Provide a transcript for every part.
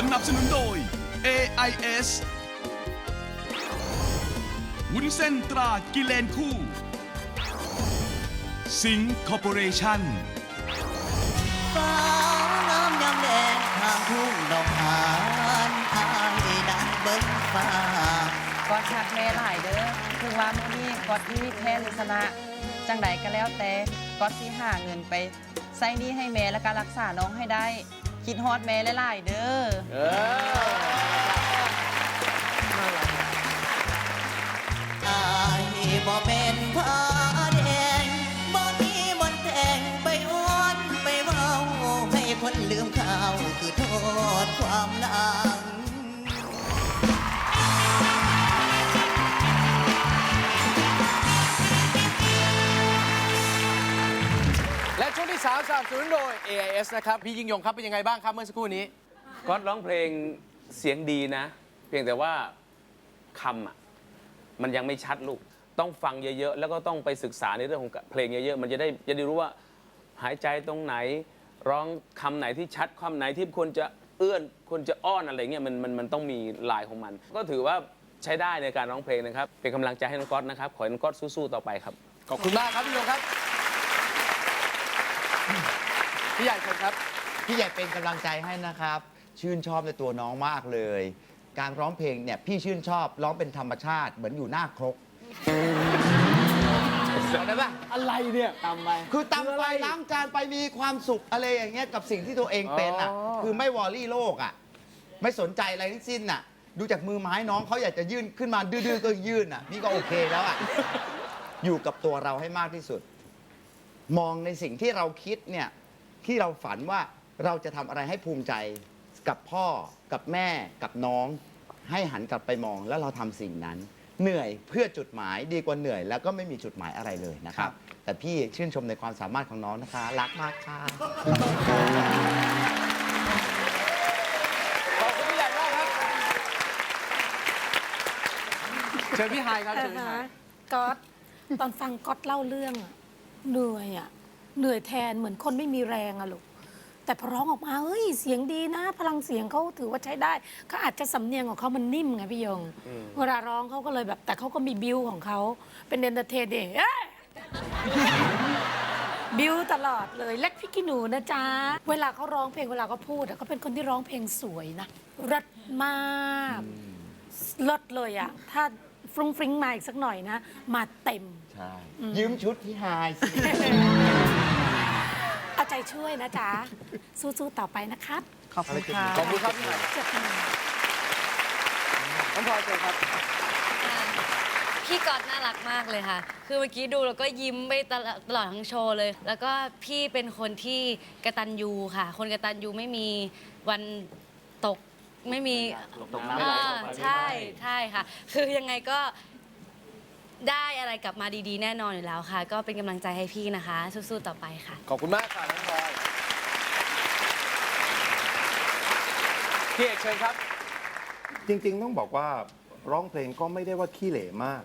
สนับสนุนโดย AIS วุ้นเส้นตรากิเลนคู่ สิงคอร์ปอเรชั่น ฟ้าน้ำยำแดงทางทุ่งดอกหานอายดังเบิ้งฟ้า กอดหักแม่หลายเด้อถึงว่ามื้อนี้กอดที่แพ้หรือชนะ จังใดก็แล้วแต่กอดที่หาเงินไปใส่หนี้ให้แม่และการรักษาน้องให้ได้ คิดฮอดแม่หลายๆเด้อเอออายบ่เป็นผ้าแดงบ่มีบนแต่งไปอ้อนไปเว้าให้คนลืมข่าวคือโทษความหลัง และช่วงที่3สนับสนุนโดย AIS นะครับพี่ยิ่งยงครับเป็นยังไงบ้างครับเมื่อสักครู่นี้ก๊อตร้องเพลงเสียงดีนะ เพียงแต่ว่าคำอะมันยังไม่ชัดลูก ต้องฟังเยอะๆ แล้วก็ต้องไปศึกษาในเรื่องของเพลงเยอะๆ มันจะได้จะได้รู้ว่าหายใจตรงไหน ร้องคำไหนที่ชัดคำไหนที่ควรจะเอื้อนควรจะอ้อนอะไรเงี้ยมันมันมันต้องมีลายของมัน ก็ถือว่าใช้ได้ในการร้องเพลงนะครับ เป็นกำลังใจให้น้องก๊อตนะครับ ขอให้น้องก๊อตสู้ๆต่อไปครับ ขอบคุณมากครับพี่ยงครับ พี่ใหญ่เชิญครับ พี่ใหญ่เป็นกำลังใจให้นะครับ ชื่นชอบในตัวน้องมากเลย การร้องเพลงเนี่ยพี่ชื่นชอบร้องเป็นธรรมชาติเหมือนอยู่หน้าครกเข้าใจปะอะไรเนี่ย ตามไป คือตำไปล้างจานไปมีความสุขอะไรอย่างเงี้ยกับสิ่งที่ตัวเองเป็นอะ อ๋อ คือไม่วอรี่โลกอะ ไม่สนใจอะไรทั้งสิ้นอะ ดูจากมือไม้น้องเขาอยากจะยื่นขึ้นมาดื้อๆก็ยื่นอะนี่ก็โอเคแล้วอะ อยู่กับตัวเราให้มากที่สุด มองในสิ่งที่เราคิดเนี่ยที่เราฝันว่าเราจะทำอะไรให้ภูมิใจกับพ่อกับแม่กับน้อง ให้หันกลับไปมองแล้วเราทำสิ่งนั้น เหนื่อยเพื่อจุดหมายดีกว่าเหนื่อย แล้วก็ไม่มีจุดหมายอะไรเลยนะครับ แต่พี่ชื่นชมในความสามารถของน้องนะคะ รักมากค่ะขอบคุณพี่ใหญ่มากครับเชิญพี่ไฮายครับเชิญพี่ไฮาย ก๊อตตอนฟังก๊อตเล่าเรื่องอะ เหนื่อยอะเหนื่อยแทนเหมือนคนไม่มีแรงอะลูกแต่พอร้องออกมาเฮ้ยเสียงดีนะ พลังเสียงเขาถือว่าใช้ได้เขาอาจจะสำเนียงของเขามันนิ่มไงพี่ยงเวลาร้องเขาก็เลยแบบ แต่เขาก็มีบิวของเขาเป็นเอนเตอร์เทนเองเอ้ย บิวตลอดเลยเล็กพี่กินหนูนะจ๊ะ เวลาเขาร้องเพลงเวลาเขาพูดอะเขาเป็นคนที่ร้องเพลงสวยนะรัดมาก เลิศเลยอะถ้า ฟรุ้งฟริ้งมาอีกสักหน่อยนะ มาเต็ม ใช่ ยืมชุดพี่ไฮายสิ เอาใจช่วยนะจ๊ะ สู้ๆต่อไปนะครับขอบคุณค่ะ ขอบคุณครับพี่ไฮายเจ็บหน่อยน้องพลอยเชิญครับ พี่ก๊อตน่ารักมากเลยค่ะ คือเมื่อกี้ดูแล้วก็ยิ้มไปตลอดตลอดทั้งโชว์เลย แล้วก็พี่เป็นคนที่กระตันยูค่ะ คนกระตันยูไม่มีวันตก ไม่มีตกน้ำไม่ไหลอ่าตกไฟไม่ไหม้ใช่ใช่ค่ะ คือยังไงก็ได้อะไรกลับมาดีๆ แน่นอนอยู่แล้วค่ะ ก็เป็นกำลังใจให้พี่นะคะ สู้ๆต่อไปค่ะ ขอบคุณมากค่ะน้องพลอยพี่เอกเชิญครับ จริงๆ ต้องบอกว่าร้องเพลงก็ไม่ได้ว่าขี้เหร่มาก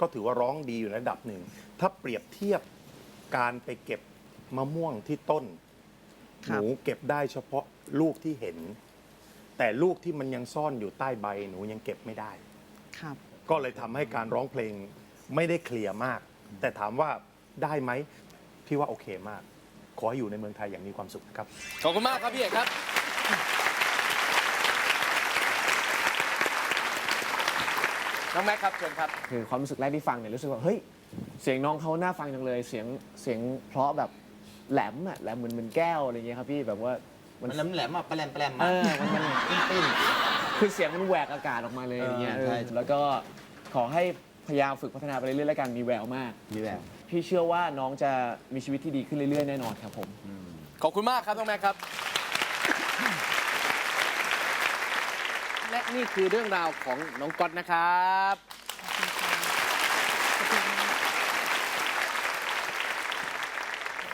ก็ถือว่าร้องดีอยู่ในระดับหนึ่ง ถ้าเปรียบเทียบการไปเก็บมะม่วงที่ต้นหนูเก็บได้เฉพาะลูกที่เห็น แต่ลูกที่มันยังซ่อนอยู่ใต้ใบหนูยังเก็บไม่ได้ ครับ ก็เลยทำให้การร้องเพลงไม่ได้เคลียร์มาก แต่ถามว่าได้ไหมพี่ว่าโอเคมาก ขอให้อยู่ในเมืองไทยอย่างมีความสุขนะครับ ขอบคุณมากครับพี่เอกครับ น้องแม็กครับเชิญครับ คือความรู้สึกแรกที่ฟังเนี่ยรู้สึกว่าเฮ้ยเสียงน้องเขาน่าฟังจังเลยเสียงเสียงเพราะแบบแหลมอะแหลมเหมือนเหมือนแก้วอะไรเงี้ยครับพี่แบบว่า มันมันแหลมๆอะแปลมแปลมๆเออะอมันมัน ปิ้นๆคือเสียงมันแหวกอากาศออกมาเลยอย่างเงี้ยเออใช่ เออแล้วก็ขอให้พยายามฝึกพัฒนาไปเรื่อยๆแล้วกันมีแววมากมีแววพี่เชื่อว่าน้องจะมีชีวิตที่ดีขึ้นเรื่อยๆแน่นอนครับผม ขอบคุณมากครับน้องแม็กครับ และนี่คือเรื่องราวของน้องก๊อตนะครับ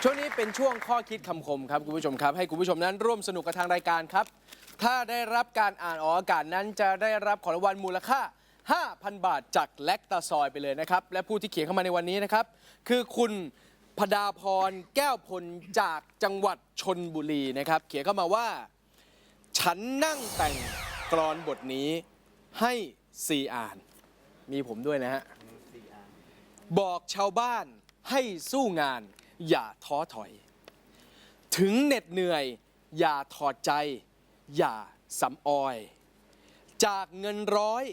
ช่วงนี้เป็นช่วงข้อคิดคำคมครับคุณผู้ชมครับ ให้คุณผู้ชมนั้นร่วมสนุกกับทางรายการครับ ถ้าได้รับการอ่านออกอากาศนั้นจะได้รับของรางวัลมูลค่า 5,000 บาทจากแลคตาซอยไปเลยนะครับ และผู้ที่เขียนเข้ามาในวันนี้นะครับ คือคุณพดาพรแก้วพลจากจังหวัดชนบุรีนะครับ เขียนเข้ามาว่า ฉันนั่งแต่งกรอนบทนี้ให้ซีอ่าน มีผมด้วยนะฮะบอกชาวบ้านให้สู้งาน อย่าท้อถอย ถึงเหน็ดเหนื่อย อย่าถอดใจ อย่าสำออย จากเงินร้อย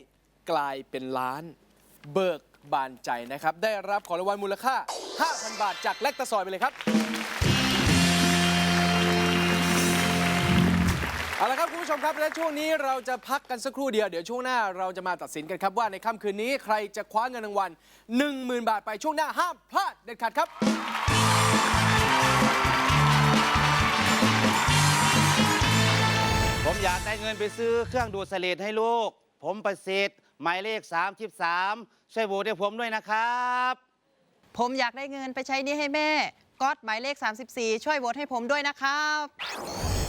กลายเป็นล้าน เบิกบานใจนะครับ ได้รับของรางวัลมูลค่า 5,000 บาทจากแลกตะซอยไปเลยครับ เอาละครับคุณผู้ชมครับ และช่วงนี้เราจะพักกันสักครู่เดียว เดี๋ยวช่วงหน้าเราจะมาตัดสินกันครับว่าในค่ำคืนนี้ใครจะคว้าเงินรางวัล 10,000 บาทไปช่วงหน้าห้ามพลาดเด็ดขาดครับ งินไปซื้อเครื่องดูดเสลดให้ลูก ผมประสิทธิ์หมายเลข 33 ช่วยโหวตให้ผมด้วยนะครับ ผมอยากได้เงินไปใช้หนี้ให้แม่ก๊อตหมายเลข 34 ช่วยโหวตให้ผมด้วยนะครับ